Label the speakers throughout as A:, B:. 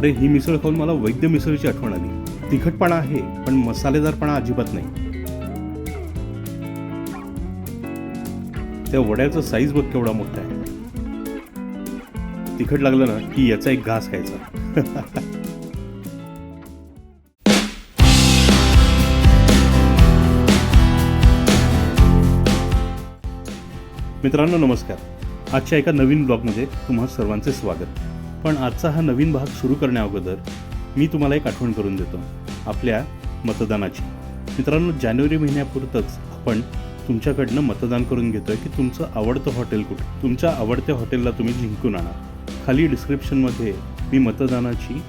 A: अरे ही मिसळ खाऊन मला वैद्य मिसळची आठवण आली. तिखटपणा आहे पण मसालेदारपणा अजिबात नाही. त्या वड्याचा साईज बघ केवढा मोठा आहे. तिखट लागलं ना की याचा एक घास खायचा. मित्रांनो नमस्कार. आजच्या एका नवीन ब्लॉगमध्ये तुम्हा सर्वांचे स्वागत. पण आजचा हा नवीन भाग सुरू करण्याअगोदर मी तुम्हाला एक आठवण करून देतो. आपल्या मतदानाची. मित्रांनो जानेवारी महिन्यापुरतंच आपण तुमच्याकडनं मतदान करून घेतोय की तुमचं आवडतं हॉटेल कुठं? तुमच्या आवडत्या हॉटेलला तुम्ही जिंकून आणा. खाली डिस्क्रिप्शनमध्ये मी मतदानाची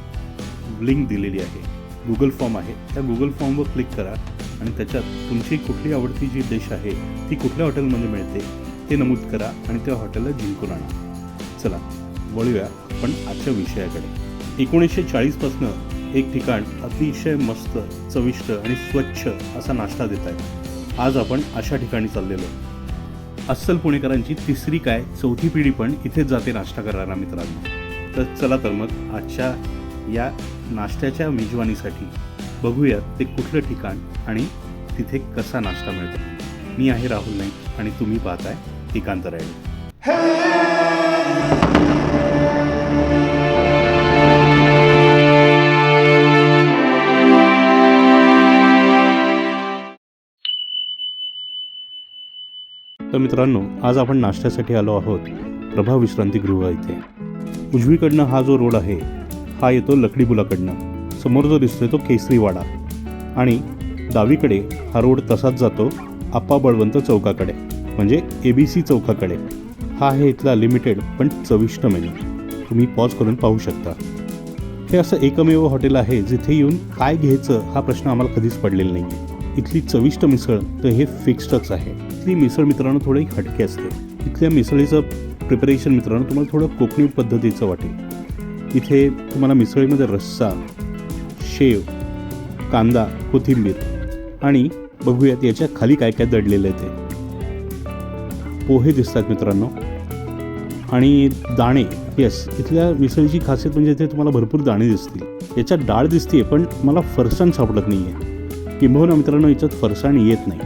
A: लिंक दिलेली आहे. गुगल फॉर्म आहे. त्या गुगल फॉर्मवर क्लिक करा आणि त्याच्यात तुमची कुठली आवडती जी डिश आहे ती कुठल्या हॉटेलमध्ये मिळते ते नमूद करा आणि त्या हॉटेलला जिंकून आणा. चला. वळूया आपण आजच्या विषयाकडे. एकोणीसशे चाळीसपासनं एक ठिकाण अतिशय मस्त चविष्ट आणि स्वच्छ असा नाश्ता देत आहे आज आपण अशा ठिकाणी चाललेलो. अस्सल पुणेकरांची तिसरी काय चौथी पिढी पण इथेच जाते नाश्ता करायला मित्रांनो. तर चला तर मग आजच्या या नाश्त्याच्या मेजवानीसाठी बघूयात ते कुठलं ठिकाण आणि तिथे कसा नाश्ता मिळतो. मी आहे राहुल नाईक आणि तुम्ही पाहताय एकांत रायडू. तर मित्रांनो आज आपण नाश्त्यासाठी आलो आहोत प्रभा विश्रांतीगृह इथे. उजवीकडनं हा जो रोड आहे हा येतो लकडीपुलाकडनं समोर जो दिसतोय तो केसरीवाडा. आणि डावीकडे हा रोड तसाच जातो आप्पा बळवंत चौकाकडे म्हणजे ए बी सी चौकाकडे. हा आहे इथला लिमिटेड पण चविष्ट मेनू तुम्ही पॉज करून पाहू शकता. हे असं एकमेव हॉटेल आहे जिथे येऊन काय घ्यायचं हा प्रश्न आम्हाला कधीच पडलेला नाही आहे इथली चविष्ट मिसळ तर हे फिक्स्डच आहे. इथली मिसळ मित्रांनो थोडी हटके असते. इथल्या मिसळीचं प्रिपरेशन मित्रांनो तुम्हाला थोडं कोकणी पद्धतीचं वाटेल. इथे तुम्हाला मिसळीमध्ये रस्सा शेव कांदा कोथिंबीर आणि बघूयात याच्या खाली काय काय दडलेलं आहे ते. पोहे दिसतात मित्रांनो. आणि दाणे येस इथल्या मिसळीची खासियत म्हणजे इथे तुम्हाला भरपूर दाणे दिसतील. याच्यात डाळ दिसते पण मला फरसाण सापडत नाही आहे किंबहुना मित्रांनो याच्यात फरसाण येत नाही.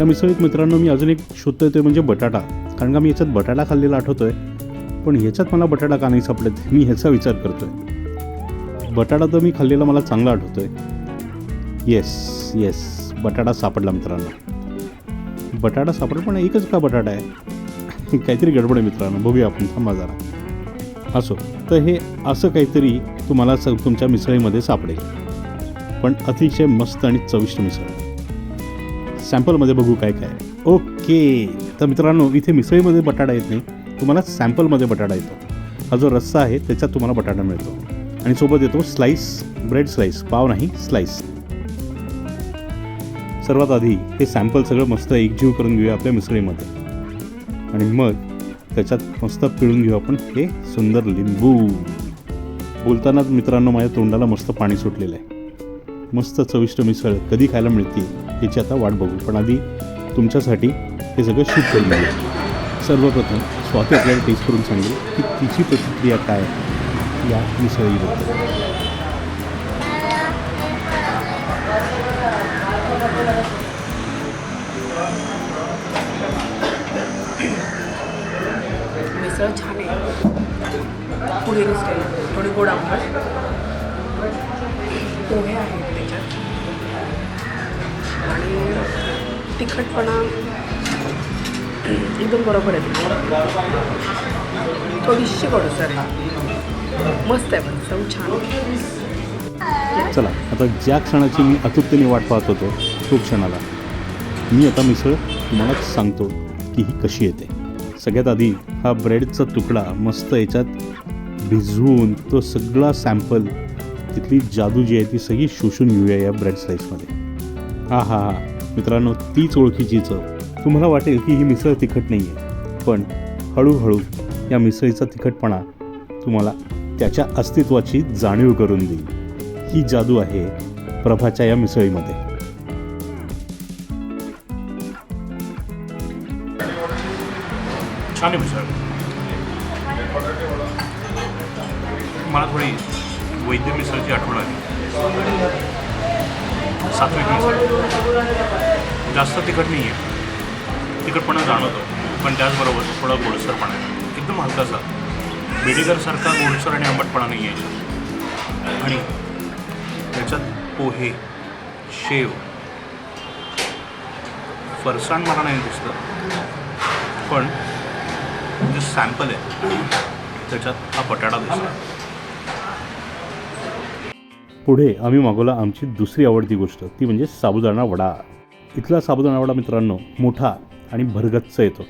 A: या मिसळीत मित्रांनो मी अजून एक शोधतो ते म्हणजे बटाटा. कारण का मी याच्यात बटाटा खाल्लेला आठवतो आहे पण ह्याच्यात मला बटाटा का नाही सापडत मी ह्याचा विचार करतो आहे बटाटा तर मी खाल्लेला मला चांगला आठवतो आहे येस येस बटाटा सापडला मित्रांनो. बटाटा सापडला पण एकच का बटाटा आहे? काहीतरी गडबड आहे मित्रांनो बघूया आपण थांबा जरा. असो तर हे असं काहीतरी तुम्हाला स तुमच्या मिसळीमध्ये सापडेल. पण अतिशय मस्त आणि चविष्ट मिसळ. सॅम्पलमध्ये बघू काय काय ओके. तर मित्रांनो इथे मिसळीमध्ये बटाटा येत नाही. तुम्हाला सॅम्पलमध्ये बटाटा येतो. हा जो रस्सा आहे त्याच्यात तुम्हाला बटाटा मिळतो. आणि सोबत येतो स्लाईस ब्रेड स्लाईस पाव नाही स्लाईस सर्वात आधी हे सॅम्पल सगळं मस्त एकजीव करून घेऊया आपल्या मिसळीमध्ये. आणि मग त्याच्यात मस्त पिळून घेऊ आपण हे सुंदर लिंबू. बोलतानाच मित्रांनो माझ्या तोंडाला मस्त पाणी सुटलेलं आहे. मस्त चविष्ट मिसळ कधी खायला मिळते याची आता वाट बघू. पण आधी तुमच्यासाठी हे सगळं शूट करून घेऊ सर्वप्रथम स्वाती आपल्याला टेस्ट करून सांगेल की तिची प्रतिक्रिया काय या मिसळीबद्दल.
B: मिसळ छान आहे. पुणेरी थोडी गोड आंबट. पोहे आहे तिखटपणा. एकदम बरोबर आहे थोडीशी कडूसर मस्त आहे पण चव छान
A: चला आता ज्या क्षणाची मी अतुरतेने वाट पाहत होतो तो क्षणाला. मी आता मिसळ तुम्हाला सांगतो की ही कशी येते. सगळ्यात आधी हा ब्रेडचा तुकडा मस्त याच्यात भिजवून तो सगळा सॅम्पल तिथली जादू जी आहे ती सगळी शोषून घेऊया या ब्रेड स्लाईसमध्ये हा हा हा मित्रांनो तीच ओळखीची चव. तुम्हाला वाटेल की ही मिसळ तिखट नाही आहे पण हळूहळू या मिसळीचा तिखटपणा तुम्हाला त्याच्या अस्तित्वाची जाणीव करून देईल. ही जादू आहे प्रभाच्या या मिसळीमध्ये.
C: छान आहे मिसळ. मला थोडी
A: वैद्य मिसळची आठवण आली. सात्विक मिसळ जास्त तिखट नाही आहे तिखटपणा जाणवतो पण त्याचबरोबर थोडं गोडसरपणा आहे. एकदम हलकासा बेडेकरसारखा गोडसर आणि आंबटपणा नाही आहे आणि त्याच्यात पोहे शेव फरसाण मला नाही दिसतं पण जे सॅम्पल आहे त्याच्यात हा बटाटा दिसतो पुढे आम्ही मागवला आमची दुसरी आवडती गोष्ट ती म्हणजे साबुदाणा वडा. इथला साबुदाणा वडा मित्रांनो मोठा आणि भरगच्च येतो.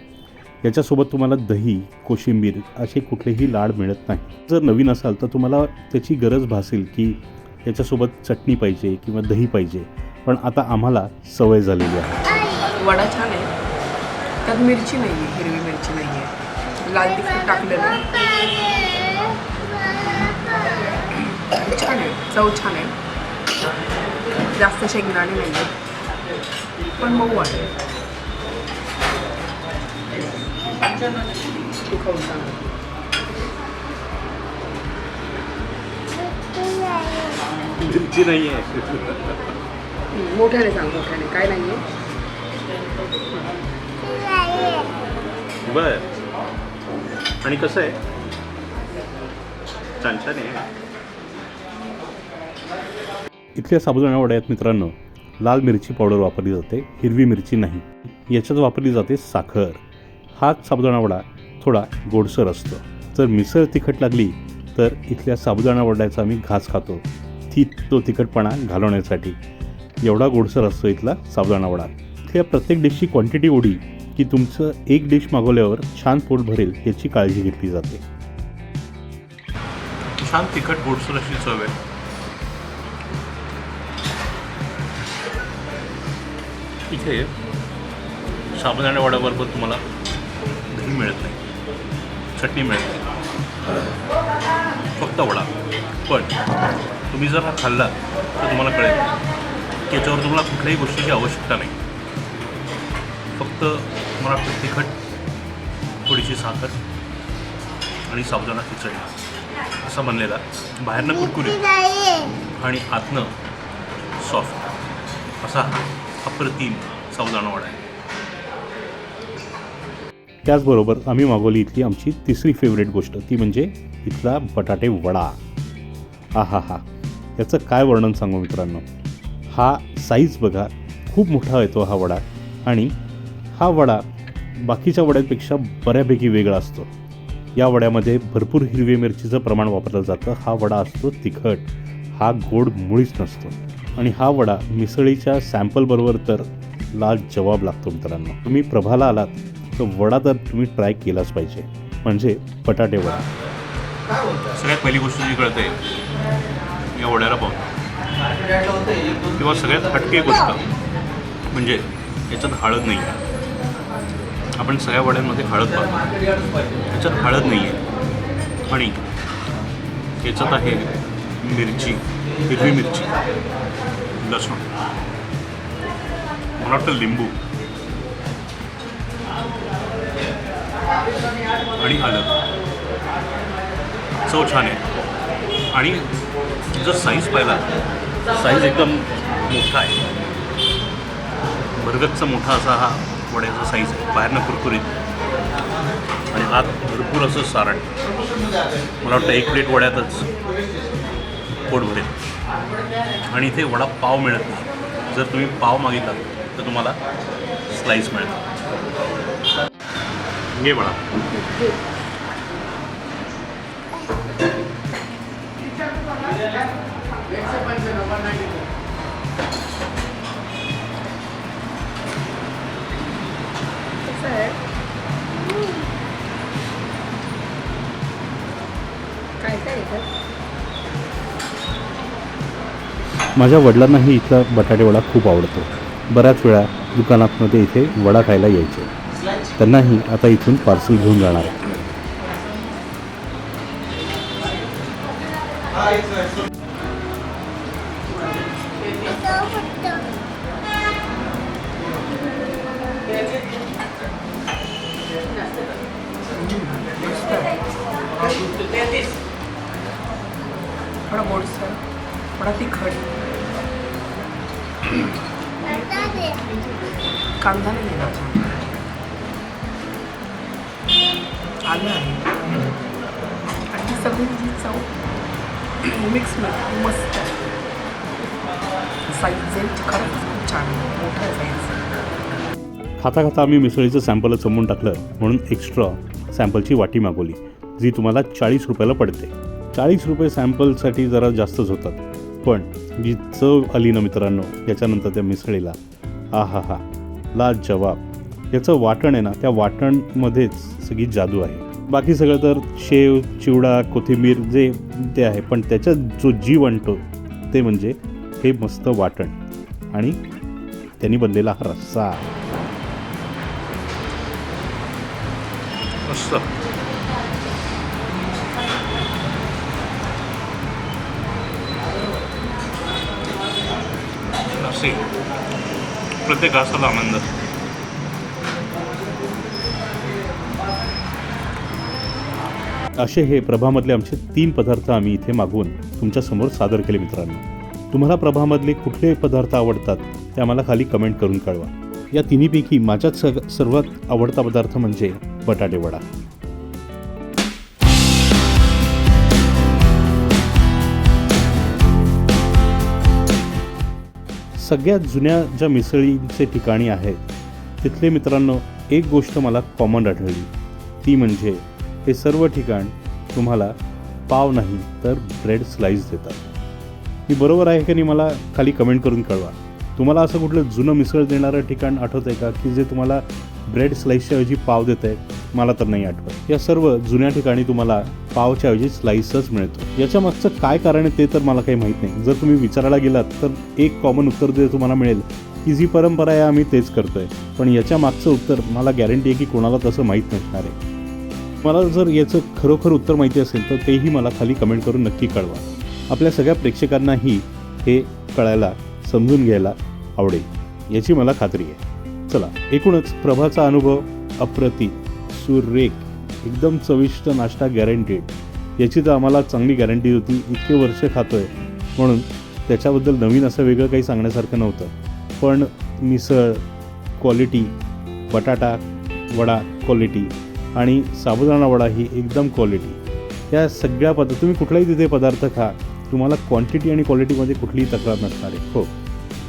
A: याच्यासोबत तुम्हाला दही कोशिंबीर असे कुठलेही लाड मिळत नाही. जर नवीन असाल तर तुम्हाला त्याची गरज भासेल की याच्यासोबत चटणी पाहिजे किंवा दही पाहिजे पण आता आम्हाला सवय झालेली आहे.
B: वडा छान आहे. त्यात मिरची नाही आहे हिरवी मिरची नाही आहे लाल तिखट टाकलेलं छान आहे. चव छान आहे. जास्त शेंगदाणे नाही आहे पण मऊ आहे.
A: मिरची नाही आहे
B: मोठ्याने सांग मोठ्याने. काय नाही आहे
A: बर. आणि कसं आहे? छान छान आहे. इथल्या साबुदाणा वड्यात मित्रांनो. लाल मिरची पावडर वापरली जाते हिरवी मिरची नाही. याच्यात वापरली जाते साखर. हाच साबुदाणा वडा थोडा गोडसर असतो. जर मिसळ तिखट लागली तर इथल्या साबुदाणा वड्याचा आम्ही घास खातो. ती तो तिखटपणा घालवण्यासाठी. एवढा गोडसर असतो इथला साबुदाणा वडा. इथल्या प्रत्येक डिशची क्वांटिटी एवढी की तुमचं एक डिश मागवल्यावर छान पोट भरेल याची काळजी घेतली जाते. छान तिखट गोडसर अशी चव आहे. इथे साबुदाणा वड्याबरोबर तुम्हाला दही मिळत नाही. चटणी मिळत नाही. फक्त वडा. पण तुम्ही जर हा खाल्ला तर तुम्हाला कळेल की याच्यावर तुम्हाला कुठल्याही गोष्टीची आवश्यकता नाही. फक्त मला वाटतं तिखट थोडीशी साखर आणि साबुदाणा खिचडी. असा बनलेला बाहेरनं कुरकुरीत आणि आतनं सॉफ्ट असा हा. अप्रतिम साबुदाणा आहे. त्याचबरोबर आम्ही मागवली इथली आमची तिसरी फेवरेट गोष्ट ती म्हणजे इथला बटाटे वडा. हा हा हा याचं काय वर्णन सांगू मित्रांनो? हा साईज बघा खूप मोठा येतो हा वडा. आणि हा वडा बाकीच्या वड्यांपेक्षा बऱ्यापैकी वेगळा असतो. या वड्यामध्ये भरपूर हिरवी मिरचीचं प्रमाण वापरलं जातं. हा वडा असतो तिखट. हा गोड मुळीच नसतो. आणि हा वडा मिसळीच्या सॅम्पलबरोबर तर लाल जवाब लागतो मित्रांनो. तुम्ही प्रभाला आलात तर वडा तर तुम्ही ट्राय केलाच पाहिजे. म्हणजे बटाटे वडा. सगळ्यात पहिली गोष्ट जी कळते या वड्याला पाहून. किंवा सगळ्यात हटके गोष्ट म्हणजे याच्यात हळद नाही आहे आपण सगळ्या वड्यांमध्ये हळद पाहतो. याच्यात हळद नाही आहे आणि याच्यात आहे मिरची. हिरवी मिरची लसूण मला वाटतं लिंबू आणि आलं चव छान आहे. आणि जर साईज पाहिला साईज एकदम मोठा आहे. भरगतचा मोठा असा हा वड्याचा साईज आहे. बाहेरनं कुरकुरीत. आणि आत भरपूर असं सारण. मला वाटतं एक प्लेट वड्यातच. पोट भरेल आणि इथे वडा पाव मिळत नाही. जर तुम्ही पाव मागितला तर तुम्हाला स्लाईस मिळेल. घे वडा.
B: कसं
A: माझ्या वडिलांनाही इथला बटाटे वडा खूप आवडतो. बऱ्याच वेळा दुकानातमध्ये इथे वडा खायला यायचे. त्यांनाही आता इथून पार्सल घेऊन जाणार
B: थोडा गोडसर थोडा तिखट. कांदा नाही. आलं आहे आणि सगळी जी चव मिक्स मिळते मस्त साईज खरंच खूप छान मोठं साईज
A: खाता खाता आम्ही मिसळीचं सॅम्पलच समजून टाकलं. म्हणून एक्स्ट्रा सॅम्पलची वाटी मागवली. जी तुम्हाला चाळीस रुपयाला पडते. चाळीस रुपये सॅम्पलसाठी जरा जास्तच होतात. पण जी चव आली ना मित्रांनो याच्यानंतर त्या मिसळीला. आहा हा ला जवाब. याचं वाटण आहे ना त्या वाटणमध्येच सगळी जादू आहे. बाकी सगळं तर शेव चिवडा कोथिंबीर जे ते आहे पण त्याच्यात जो जीव आणतो ते म्हणजे हे मस्त वाटण. आणि त्यांनी बनलेला हा रस्सा. मस्त. प्रत्येक घासाला आनंद. असे हे प्रभामधले आमचे तीन पदार्थ आम्ही इथे मागवून तुमच्यासमोर सादर केले मित्रांनो. तुम्हाला प्रभामधले कुठले पदार्थ आवडतात ते आम्हाला खाली कमेंट करून कळवा. या तिन्हीपैकी माझ्यात सग सर्वात आवडता पदार्थ म्हणजे बटाटे सगळ्यात जुन्या ज्या मिसळींचे ठिकाणी आहेत तिथले मित्रांनो एक गोष्ट मला कॉमन आढळली. ती म्हणजे हे सर्व ठिकाण तुम्हाला पाव नाही तर ब्रेड स्लाईस देतात. मी बरोबर आहे की नाही मला खाली कमेंट करून कळवा. तुम्हाला असं कुठलं जुनं मिसळ देणारं ठिकाण आठवत आहे का? की जे तुम्हाला ब्रेड स्लाईसच्याऐवजी पाव देत आहेत मला तर नाही आठवत. या सर्व जुन्या ठिकाणी तुम्हाला पावच्या ऐवजी स्लाईसच मिळतो. याच्या मागचं काय कारण आहे ते तर मला काही माहीत नाही. जर तुम्ही विचारायला गेलात तर एक कॉमन उत्तर जे तुम्हाला मिळेल की जी परंपरा आहे आम्ही तेच करतोय. पण याच्या मागचं उत्तर मला गॅरंटी आहे की कोणाला तसं माहीत नसणार आहे. मला जर याचं खरोखर उत्तर माहिती असेल तर तेही मला खाली कमेंट करून नक्की कळवा. आपल्या सगळ्या प्रेक्षकांनाही हे कळायला समजून घ्यायला आवडेल. याची मला खात्री आहे. चला एकूणच प्रभाचा अनुभव अप्रतिम. सुरेख. एकदम चविष्ट नाश्ता गॅरंटीड याची तर आम्हाला चांगली गॅरंटी होती इतके वर्ष खातोय. म्हणून त्याच्याबद्दल नवीन असं वेगळं काही सांगण्यासारखं नव्हतं. पण मिसळ क्वालिटी बटाटा वडा क्वालिटी आणि साबुदाणा वडा ही एकदम क्वालिटी या सगळ्या पदार्थ तुम्ही कुठलाही तिथे पदार्थ खा तुम्हाला क्वांटिटी आणि क्वालिटीमध्ये कुठलीही तक्रार नसणार आहे. हो.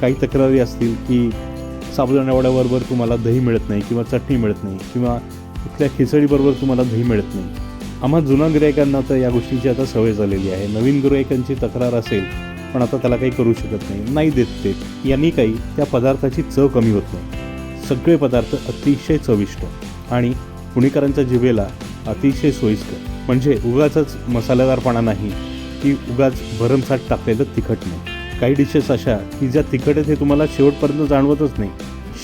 A: काही तक्रारी असतील की साबुदाणा वड्याबरोबर तुम्हाला दही मिळत नाही किंवा चटणी मिळत नाही किंवा इथल्या खिचडीबरोबर तुम्हाला दही मिळत नाही. आम्हा जुना गिरायकांना तर या गोष्टीची आता सवय झालेली आहे. नवीन गिरायकांची तक्रार असेल पण आता त्याला काही करू शकत नाही. नाही देत ते. यांनी काही त्या पदार्थाची चव कमी होत नाही. सगळे पदार्थ अतिशय चविष्ट आणि पुणेकरांच्या जिभेला अतिशय सोयीस्कर. म्हणजे उगाच मसालेदारपणा नाही. की उगाच भरमसाठ टाकलेलं तिखट नाही. काही डिशेस अशा की ज्या तिखट आहेत हे तुम्हाला शेवटपर्यंत जाणवतच नाही.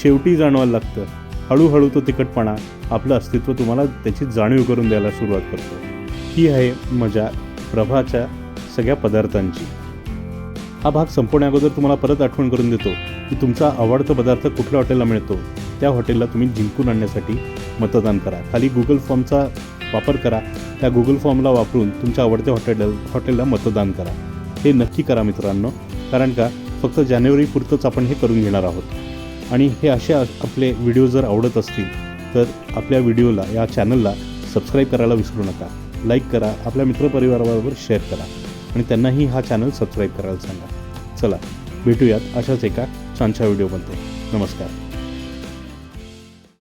A: शेवटी जाणवायला लागतं. हळूहळू तो तिखटपणा आपलं अस्तित्व तुम्हाला त्याची जाणीव करून द्यायला सुरुवात करतो. ही आहे मजा प्रभाच्या सगळ्या पदार्थांची. हा भाग संपवण्याअगोदर तुम्हाला परत आठवण करून देतो की तुमचा आवडता पदार्थ कुठल्या हॉटेलला मिळतो. त्या हॉटेलला तुम्ही जिंकून आणण्यासाठी मतदान करा. खाली गुगल फॉर्मचा वापर करा. त्या गुगल फॉर्मला वापरून तुमच्या आवडत्या हॉटेल हॉटेलला मतदान करा. हे नक्की करा मित्रांनो. कारण का फक्त जानेवारीपुरतंच आपण हे करून घेणार आहोत. आणि हे असे आपले व्हिडिओ जर आवडत असतील तर आपल्या व्हिडिओला या चॅनलला सबस्क्राईब करायला विसरू नका. लाईक करा आपल्या मित्रपरिवाराबरोबर शेअर करा. आणि त्यांनाही हा चॅनल सबस्क्राईब करायला सांगा. चला भेटूयात अशाच एका छानशा व्हिडिओमध्ये. नमस्कार.